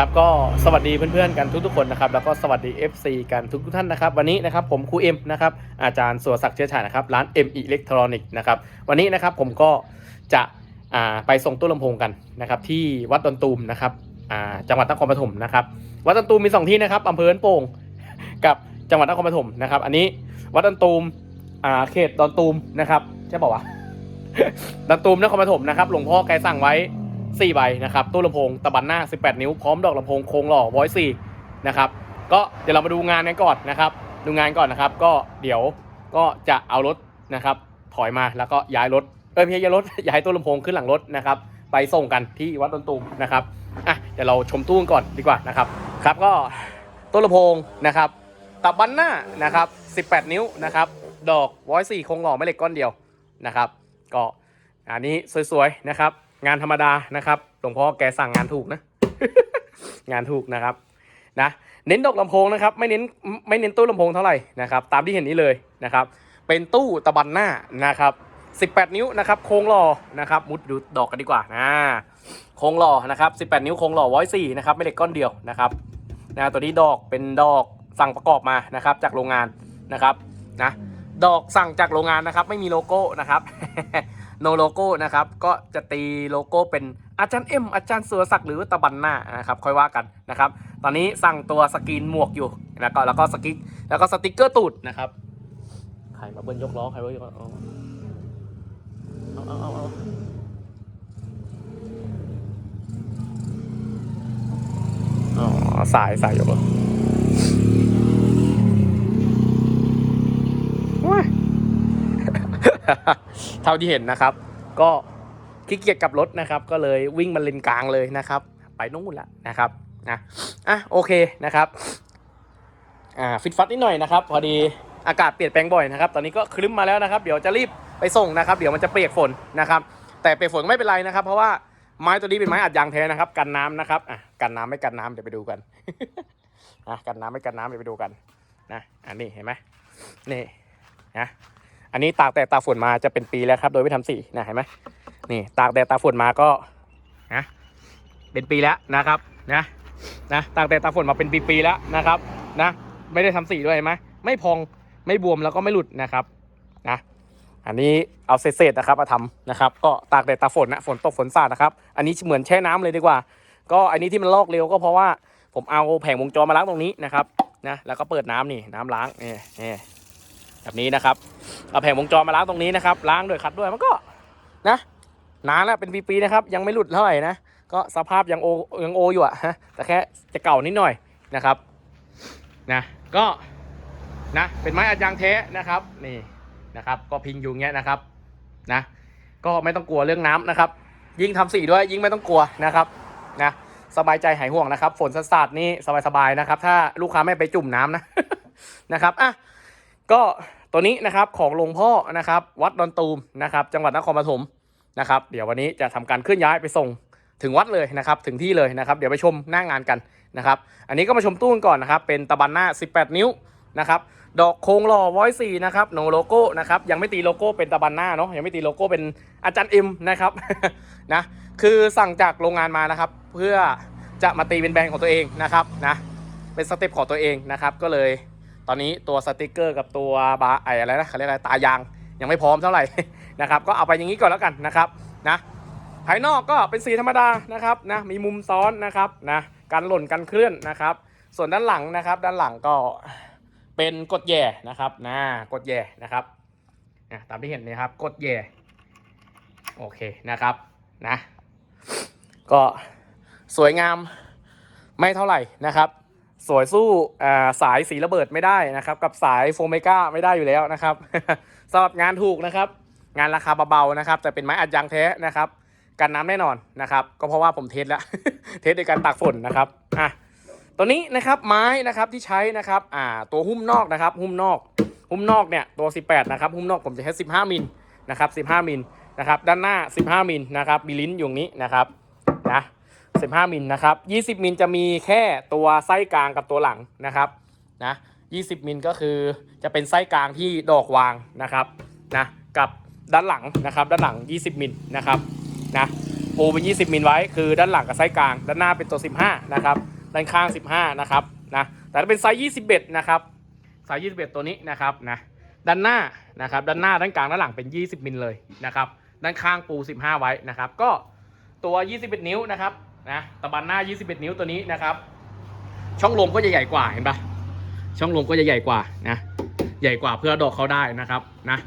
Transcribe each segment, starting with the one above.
นะครับก็สวัสดีเพื่อนๆกันทุกๆคนนะครับแล้วก็สวัสดี FC กันทุกๆท่านนะครับวันนี้นะครับผมครูเอ็มนะครับอาจารย์สุรศักดิ์เชื้อชานะครับร้าน M Electronic นะครับวันนี้นะครับผมก็จะไปส่งตู้ลำโพงกันนะครับที่วัดดอนตูมนะครับจังหวัดนครปฐมนะครับวัดดอนตูมมีสองที่นะครับอำเภอเอิ้นโป่งกับจังหวัดนครปฐมนะครับอันนี้วัดดอนตูมอาเขตดอนตูมนะครับใช่ป่าวะดอนตูมนครปฐมนะครับหลวงพ่อแกสั่งไว้ 4ใบนะครับตู้ลำโพงตะบันหน้า 18 นิ้วพร้อมดอกลำโพงโครงหล่อวอยซีนะครับก็เดี๋ยวเรามาดูงานกันก่อนนะครับดูงานก่อนนะครับ ก็เดี๋ยวก็จะเอารถนะครับถอยมาแล้วก็ย้ายรถเออไม่ใช่ย้ายรถย้ายตู้ลำโพงขึ้นหลังรถนะครับไปส่งกันที่วัดดอนตูมนะครับอะเดี๋ยวเราชมตู้กันก่อนดีกว่านะครับครับก็ตู้ลำโพงนะครับตะบันหน้านะครับ 18 นิ้วนะครับดอกวอยซีโคงหล่อไม่เหล็กก้อนเดียวนะครับ ก็อันนี้สวยๆนะครับ งานธรรมดานะครับหลวงพ่อแกสั่งงานถูกนะ งานถูกนะครับนะเน้นดอกลำโพงนะครับ ไม่เน้นไม่เน้นตู้ลำโพงเท่าไหร่นะครับ ตามที่เห็นนี้เลยนะครับ เป็นตู้ตะบันหน้านะครับ18 นิ้วนะครับโครงหล่อนะครับมุดดูดอกกันดีกว่านะโครงหล่อนะครับ18 นิ้วโครงหล่อร้อยสี่นะครับไม่เหล็กก้อนเดียวนะครับนะตัวนี้ดอกเป็นดอกสั่งประกอบมานะครับจากโรงงานนะครับนะดอกสั่งจากโรงงานนะครับ ไม่มีโลโก้นะครับ โนโลโก้นะครับ ก็จะตีโลโก้เป็นอาจารย์เอ็มอาจารย์สุรศักดิ์หรือตะบันหน้านะครับ ค่อยว่ากันนะครับ ตอนนี้สั่งตัวสกรีนหมวกอยู่แล้วก็แล้วก็สกิกแล้วก็สติกเกอร์ตูดนะครับใครมาเบิ้ลยกล้อใครเบิ้ลยกล้อเอาเอาเอาเอาอ๋อสายสายยกล้อว้า เท่าที่เห็นนะครับ ก็ขี้เกียจกลับรถนะครับ ก็เลยวิ่งมาเลนกลางเลยนะครับ ไปนู่นละนะครับนะอะโอเคนะครับอ่าฟิตฟัดนิดหน่อยนะครับ พอดีอากาศเปลี่ยนแปลงบ่อยนะครับ ตอนนี้ก็คลึ้มมาแล้วนะครับ เดี๋ยวจะรีบไปส่งนะครับ เดี๋ยวมันจะเปียกฝนนะครับ แต่เปียกฝนไม่เป็นไรนะครับ เพราะว่าไม้ตัวนี้เป็นไม้อัดยางแท้นะครับ กันน้ำนะครับอะกันน้ำไม่กันน้ำเดี๋ยวไปดูกันอะกันน้ำไม่กันน้ำเดี๋ยวไปดูกันนะอันนี้เห็นไหมนี่นะ อันนี้ตากแดดตากฝนมาจะเป็นปีแล้วครับ โดยไม่ทำสีนะเห็นไหมนี่ตากแดดตากฝนมาก็นะเป็นปีแล้วนะครับนะนะตากแดดตากฝนมาเป็นปีๆแล้วนะครับนะไม่ได้ทำสีด้วยเห็นไหมไม่พองไม่บวมแล้วก็ไม่หลุดนะครับนะอันนี้เอาเศษๆนะครับมาทำนะครับ ก็ตากแดดตากฝนนะฝนตกฝนสาดนะครับ อันนี้เหมือนแช่น้ำเลยดีกว่า ก็อันนี้ที่มันลอกเร็วก็เพราะว่าผมเอาแผงวงจรมาล้างตรงนี้นะครับนะแล้วก็เปิดน้ำนี่น้ำล้างนี่นี่ แบบนี้นะครับเอาแผงวงจรมาล้างตรงนี้นะครับ ล้างด้วยขัดด้วยมันก็นะนานแล้วเป็นปีๆนะครับ ยังไม่หลุดเท่าไหร่นะก็สภาพยังโอยังโออยู่อะฮะแต่แค่จะเก่านิดหน่อยนะครับนะก็นะเป็นไม้อัดยางแท้นะครับนี่นะครับ ก็พิงอยู่เงี้ยนะครับนะก็ไม่ต้องกลัวเรื่องน้ำนะครับ ยิ่งทำสีด้วยยิ่งไม่ต้องกลัวนะครับนะสบายใจหายห่วงนะครับ ฝนสาดนี่สบายๆนะครับ ถ้าลูกค้าไม่ไปจุ่มน้ำนะนะครับอะ ก็ตัวนี้นะครับของหลวงพ่อนะครับวัดดอนตูมนะครับจังหวัดนครปฐมนะครับเดี๋ยววันนี้จะทำการเคลื่อนย้ายไปส่งถึงวัดเลยนะครับถึงที่เลยนะครับ เดี๋ยวไปชมหน้างานกันนะครับ อันนี้ก็มาชมตู้กันก่อนนะครับเป็นตะบันหน้า 18 นิ้วนะครับดอกโครงหล่อวอยซีนะครับโนโลโก้นะครับยังไม่ตีโลโก้เป็นตะบันหน้าเนาะยังไม่ตีโลโก้เป็นอาจารย์เอ็มนะครับนะคือสั่งจากโรงงานมานะครับ เพื่อจะมาตีเป็นแบรนด์ของตัวเองนะครับนะเป็นสเต็ปของตัวเองนะครับก็เลย ตอนนี้ตัวสติกเกอร์กับตัวบาไออะไรนะเขาเรียกอะไรตายางยังไม่พร้อมเท่าไหร่นะครับก็เอาไปอย่างนี้ก่อนแล้วกันนะครับนะภายนอกก็เป็นสีธรรมดานะครับนะมีมุมซ้อนนะครับนะการหล่นการเคลื่อนนะครับ ส่วนด้านหลังนะครับ ด้านหลังก็เป็นกดแย่นะครับนะกดแย่นะครับนะตามที่เห็นนี่ครับกดแย่โอเคนะครับนะก็สวยงามไม่เท่าไหร่นะครับ สวยสู้สายสีระเบิดไม่ได้นะครับ กับสายโฟเมกาไม่ได้อยู่แล้วนะครับสำหรับงานถูกนะครับ งานราคาเบาๆนะครับ แต่เป็นไม้อัดยางแท้นะครับ กันน้ำแน่นอนนะครับ ก็เพราะว่าผมเทสแล้ว เทสในการตากฝนนะครับอะตัวนี้นะครับไม้นะครับที่ใช้นะครับอ่าตัวหุ้มนอกนะครับ หุ้มนอก หุ้มนอกเนี่ยตัว 18 นะครับ หุ้มนอกผมจะใช้ 15มิลนะครับ15มิลนะครับ ด้านหน้า 15มิลนะครับมีลิ้นอยู่นี้นะครับนะ 15 มิลนะครับ 20 มิลจะมีแค่ตัวไส้กลางกับตัวหลังนะครับนะ20 มิลก็คือจะเป็นไส้กลางที่ดอกวางนะครับนะกับด้านหลังนะครับ ด้านหลัง 20 มิลนะครับนะปูเป็น 20 มิลไว้คือด้านหลังกับไส์กลาง ด้านหน้าเป็นตัว 15 นะครับ ด้านข้าง 15 นะครับนะแต่ถ้าเป็นไซส์21 นะครับไซส์21 ตัวนี้นะครับนะด้านหน้านะครับด้านหน้าด้านกลางด้านหลังเป็น 20 มิลเลยนะครับด้านข้างปู 15 ไว้นะครับ ก็ตัว 21 นิ้วนะครับ นะตะบันหน้า 21 นิ้วตัวนี้นะครับ ช่องลมก็จะใหญ่กว่าเห็นปะช่องลมก็จะใหญ่กว่านะ ใหญ่กว่าเพื่อดอกเขาได้นะครับนะ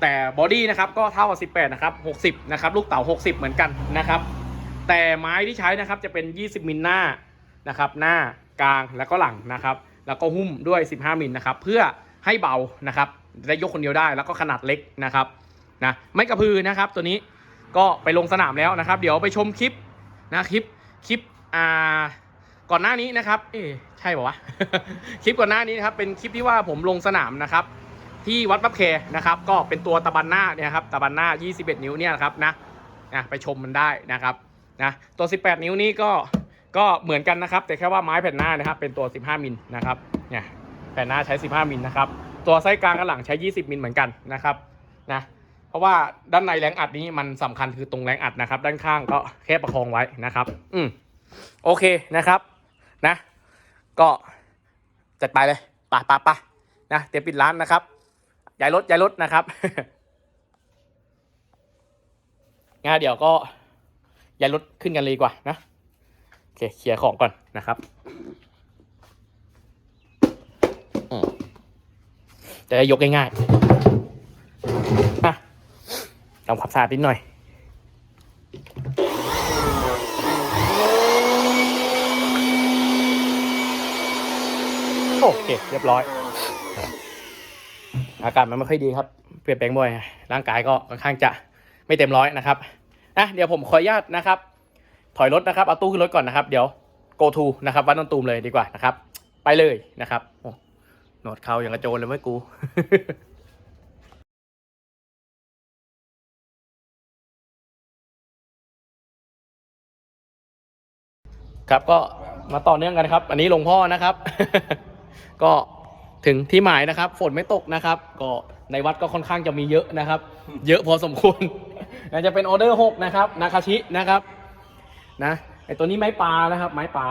แต่บอดี้นะครับก็เท่ากับ18 นะครับ 60 นะครับ ลูกเต๋า 60 เหมือนกันนะครับ แต่ไม้ที่ใช้นะครับจะเป็น 20 มิลหน้านะครับ หน้ากลางแล้วก็หลังนะครับ แล้วก็หุ้มด้วย 15 มิลนะครับ เพื่อให้เบานะครับได้ยกคนเดียวได้แล้วก็ขนาดเล็กนะครับนะไม่กระพือนะครับตัวนี้ก็ไปลงสนามแล้วนะครับ เดี๋ยวไปชมคลิป นะคลิปคลิปอ่าก่อนหน้านี้นะครับ เอ๊ใช่ป่าวะ คลิปก่อนหน้านี้นะครับ เป็นคลิปที่ว่าผมลงสนามนะครับ ที่วัดบับแคนะครับ ก็เป็นตัวตะบันหน้าเนี่ยครับ ตะบันหน้า 21 นิ้วเนี่ยครับนะนะไปชมมันได้นะครับ นะ ตัว 18 นิ้วนี้ก็ ก็เหมือนกันนะครับ แต่แค่ว่าไม้แผ่นหน้านะครับ เป็นตัว 15 มิลนะครับ เนี่ย แผ่นหน้าใช้ 15 มิลนะครับ ตัวไส้กลางกับหลังใช้ 20 มิลเหมือนกันนะครับ นะ เพราะว่าด้านในแรงอัดนี้มันสำคัญคือตรงแรงอัดนะครับ ด้านข้างก็แค่ประคองไว้นะครับ อืมโอเคนะครับนะ ก็จัดไปเลยปะปะปะนะเตรียมปิดร้านนะครับย้ายรถย้ายรถนะครับงานเดี๋ยวก็ย้ายรถขึ้นกันเลยดีกว่านะโอเคเคลียร์ของก่อนนะครับอืมจะได้ยกง่ายๆอะ ทำความสะอาดนิดหน่อยโอเคเรียบร้อย อากาศมันไม่ค่อยดีครับ เปลี่ยนแปลงบ่อยร่างกายก็ค่อนข้างจะไม่เต็มร้อยนะครับอะเดี๋ยวผมขออนุญาตนะครับ ถอยรถนะครับเอาตู้ขึ้นรถก่อนนะครับ เดี๋ยว go to นะครับวัดต้นตูมเลยดีกว่านะครับ ไปเลยนะครับโอ้หนวดเขาอย่างกระโจนเลยเว้ยกู ครับก็มาต่อเนื่องกันนะครับ อันนี้หลวงพ่อนะครับ ก็ถึงที่หมายนะครับ ฝนไม่ตกนะครับ ก็ในวัดก็ค่อนข้างจะมีเยอะนะครับ เยอะพอสมควรน่าจะเป็นออเดอร์หกนะครับนาคาชินะครับนะไอตัวนี้ไม้ปลานะครับ ไม้ปลา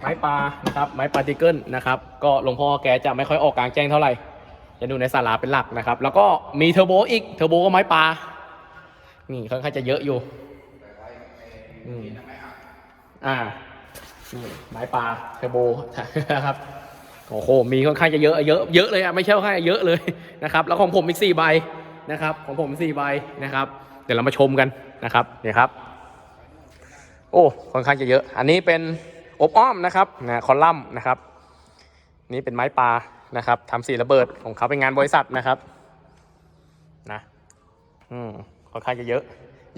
ไม้ปลานะครับไม้ปลาติเกิลนะครับก็หลวงพ่อแกจะไม่ค่อยออกกลางแจ้งเท่าไหร่จะดูในศาลาเป็นหลักนะครับ แล้วก็มีเทอร์โบอีกเทอร์โบก็ไม้ปลานี่ค่อนข้างจะเยอะอยู่ อ่านี่ไม้ปลาเทโบนะครับโอ้โหมีค่อนข้างจะเยอะเยอะเยอะเลยอะไม่ใช่แค่เยอะเลยนะครับ แล้วของผมอีกสี่ใบนะครับ ของผมสี่ใบนะครับ เดี๋ยวเรามาชมกันนะครับเนี่ยครับ โอ้ค่อนข้างจะเยอะ อันนี้เป็นอบอ้อมนะครับนะคอลัมน์นะครับ นี่เป็นไม้ปลานะครับทำสีระเบิดของเขาเป็นงานบริษัทนะครับนะอืมค่อนข้างจะเยอะ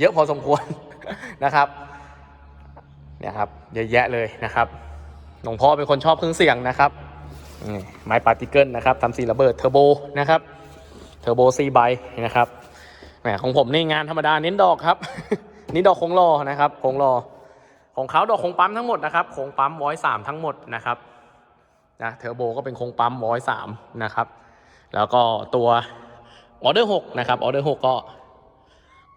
เยอะพอสมควรนะครับ นี่ยครับเยอะแยะเลยนะครับหลวงพ่อเป็นคนชอบเครื่องเสียงนะครับนี่ไม้ปาร์ติเกิลนะครับทำสีระเบิดเทอร์โบนะครับเทอร์โบซีไบนะครับแหมของผมนี่งานธรรมดาเน้นดอกครับ นี่ดอกคงรอนะครับคงรอของเขาดอกคงปั๊มทั้งหมดนะครับคงปั๊มร้อยสามทั้งหมดนะครับนะเทอร์โบก็เป็นคงปั๊มร้อยสามนะครับ แล้วก็ตัวออเดอร์หกนะครับออเดอร์หกก็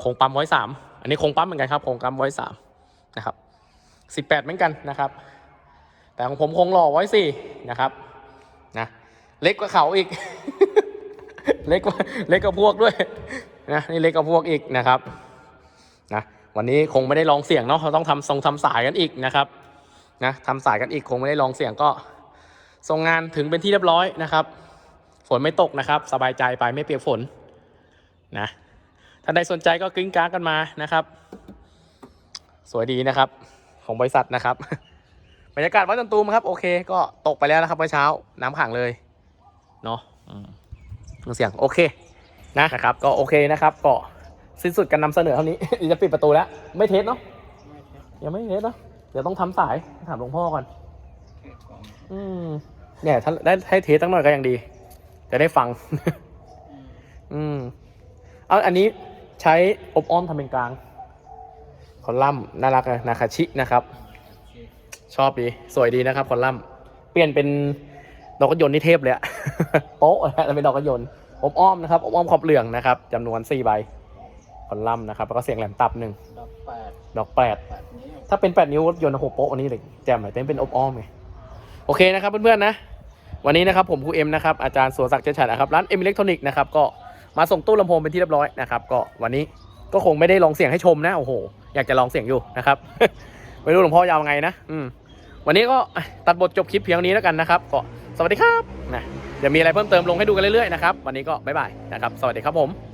คงปั๊มร้อยสามอันนี้คงปั๊มเหมือนกันครับคงปั๊มร้อยสามนะครับ สิบแปดเหมือนกันนะครับ แต่ของผมคงหล่อไว้สี่นะครับนะเล็กกว่าเขาอีก เล็กกว่าเล็กกว่าพวกด้วยนะนี่เล็กกว่าพวกอีกนะครับนะวันนี้คงไม่ได้ลองเสียงเนาะเราต้องทำทรงทำสายกันอีกนะครับนะทำสายกันอีกคงไม่ได้ลองเสียงก็ส่งงานถึงเป็นที่เรียบร้อยนะครับ ฝนไม่ตกนะครับ สบายใจไปไม่เปียกฝนนะท่าใดสนใจก็กริ้งก้ากันมานะครับ สวยดีนะครับ ของบริษัทนะครับบรรยากาศวัดจันตูมครับ โอเค ก็ตกไปแล้วนะครับเมื่อเช้าน้ำขังเลยเนาะเสียงโอเคนะนะครับ ก็โอเคนะครับก็สิ้นสุดการนำเสนอเท่านี้จะปิดประตูแล้ว ไม่เทสเนาะยังไม่เทสเนาะเดี๋ยวต้องทำสายถามหลวงพ่อก่อน อืมเนี่ยถ้าได้ให้เทสตั้งหน่อยก็ยังดี จะได้ฟัง อืมเอาอันนี้ใช้อบอ้อมทำเป็นกลาง คอลัมน์น่ารักเลยนาคาชินะครับ ชอบดี สวยดีนะครับคอลัมน์เปลี่ยนเป็นดอกกระยนต์นี่เทพเลยอะโป๊ะแล้วเป็นดอกกระยนต์อบอ้อมนะครับอบอ้อมขอบเหลืองนะครับจำนวน4ใบคอลัมน์นะครับแล้วก็เสียงแหลมตับหนึ่งดอกดอกแปดถ้าเป็น 8 นิ้วรถยนต์โอ้โหโป๊ะอันนี้เลยแจ่มหน่อยแต่เป็นอบอ้อมไงโอเคนะครับเพื่อนๆนะ วันนี้นะครับผมครูเอ็มนะครับอาจารย์สุรศักดิ์เจริญชัดนะครับร้านเอ็มอิเล็กทรอนิกส์นะครับก็มาส่งตู้ลำโพงเป็นที่เรียบร้อยนะครับก็วันนี้ ก็คงไม่ได้ลองเสียงให้ชมนะ โอ้โห อยากจะลองเสียงอยู่นะครับ ไม่รู้หลวงพ่อยาวไงนะ อืม วันนี้ก็ตัดบทจบคลิปเพียงนี้แล้วกันนะครับ ก็สวัสดีครับ นะ เดี๋ยวมีอะไรเพิ่มเติมลงให้ดูกันเรื่อยๆนะครับ วันนี้ก็บ๊ายบายนะครับ สวัสดีครับผม